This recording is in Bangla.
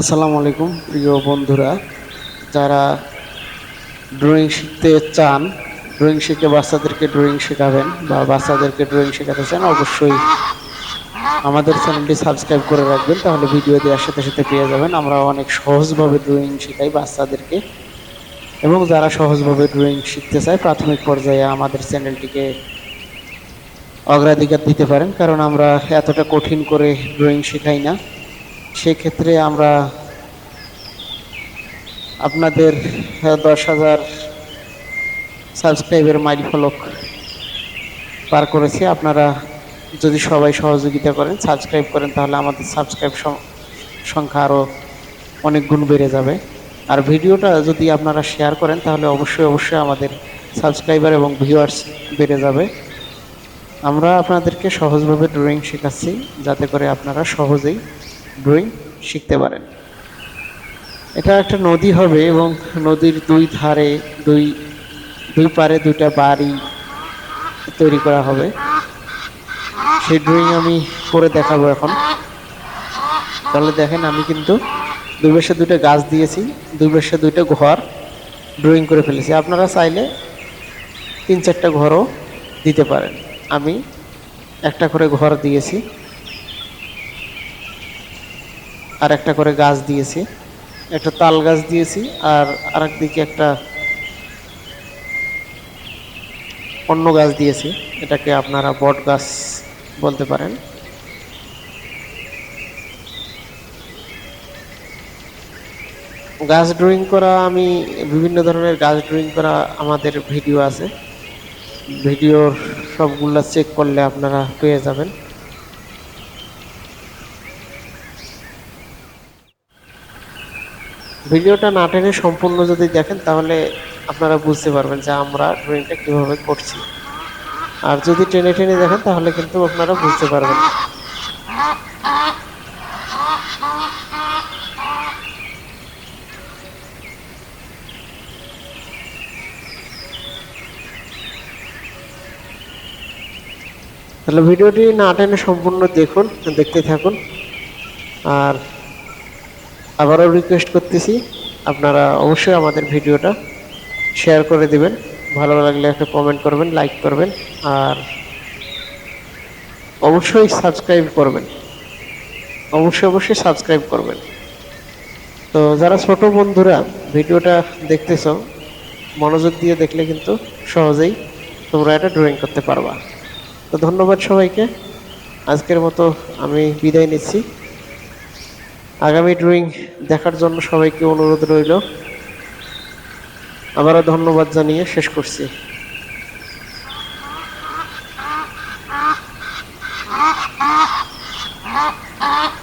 আসসালামু আলাইকুম, প্রিয় বন্ধুরা। যারা ড্রয়িং শিখতে চান ড্রয়িং শিখে বাচ্চাদেরকে ড্রয়িং শেখাবেন বা বাচ্চাদেরকে ড্রয়িং শেখাতে চান, অবশ্যই আমাদের চ্যানেলটি সাবস্ক্রাইব করে রাখবেন, তাহলে ভিডিও দেওয়ার সাথে সাথে পেয়ে যাবেন। আমরা অনেক সহজভাবে ড্রয়িং শেখাই বাচ্চাদেরকে। এবং যারা সহজভাবে ড্রয়িং শিখতে চায়, প্রাথমিক পর্যায়ে আমাদের চ্যানেলটিকে অগ্রাধিকার দিতে পারেন, কারণ আমরা এতটা কঠিন করে ড্রয়িং শেখাই না। সেক্ষেত্রে আমরা আপনাদের দশ হাজার সাবস্ক্রাইবের মাইল ফলক পার করেছি। আপনারা যদি সবাই সহযোগিতা করেন সাবস্ক্রাইব করেন, তাহলে আমাদের সাবস্ক্রাইব সংখ্যা আরও অনেক গুণ বেড়ে যাবে। আর ভিডিওটা যদি আপনারা শেয়ার করেন, তাহলে অবশ্যই অবশ্যই আমাদের সাবস্ক্রাইবার এবং ভিউয়ার্স বেড়ে যাবে। আমরা আপনাদেরকে সহজভাবে ড্রয়িং শেখাচ্ছি, যাতে করে আপনারা সহজেই ড্রয়িং শিখতে পারেন। এটা একটা নদী হবে এবং নদীর দুই ধারে, দুই দুই পারে দুইটা বাড়ি তৈরি করা হবে। সেই ড্রয়িং আমি করে দেখাবো এখন। তাহলে দেখেন আমি কিন্তু দুই পাশে দুইটা গাছ দিয়েছি, দুই পাশে দুইটা ঘর ড্রয়িং করে ফেলেছি। আপনারা চাইলে তিন চারটা ঘরও দিতে পারেন। আমি একটা করে ঘর দিয়েছি। আর একটা করে গাছ দিয়েছি। একটা তাল গাছ দিয়েছি আর আরেক দিকে একটা অন্য গাছ দিয়েছি। এটাকে আপনারা বট গাছ বলতে পারেন। গাছ ড্রয়িং করা, আমি বিভিন্ন ধরনের গাছ ড্রয়িং করা আমাদের ভিডিও আছে। ভিডিওর সবগুলা চেক করলে আপনারা পেয়ে যাবেন। ভিডিওটা না টেনে সম্পূর্ণ যদি দেখেন, তাহলে আপনারা বুঝতে পারবেন যে আমরা ড্রয়িংটা কীভাবে করছি। আর যদি টেনে টেনে দেখেন, তাহলে কিন্তু আপনারা বুঝতে পারবেন। তাহলে ভিডিওটি না টেনে সম্পূর্ণ দেখুন, দেখতে থাকুন। আর আবারও রিকোয়েস্ট করতেছি, আপনারা অবশ্যই আমাদের ভিডিওটা শেয়ার করে দিবেন। ভালো লাগলে একটা কমেন্ট করবেন লাইক করবেন, আর অবশ্যই সাবস্ক্রাইব করবেন। অবশ্যই অবশ্যই সাবস্ক্রাইব করবেন। তো যারা ছোট বন্ধুরা ভিডিওটা দেখতেছ, মনোযোগ দিয়ে দেখলে কিন্তু সহজেই তোমরা এটা ড্রয়িং করতে পারবা। তো ধন্যবাদ সবাইকে। আজকের মতো আমি বিদায় নিচ্ছি। আগামী ড্রয়িং দেখার জন্য সবাইকে অনুরোধ রইল আবারও ধন্যবাদ জানিয়ে শেষ করছি Ah!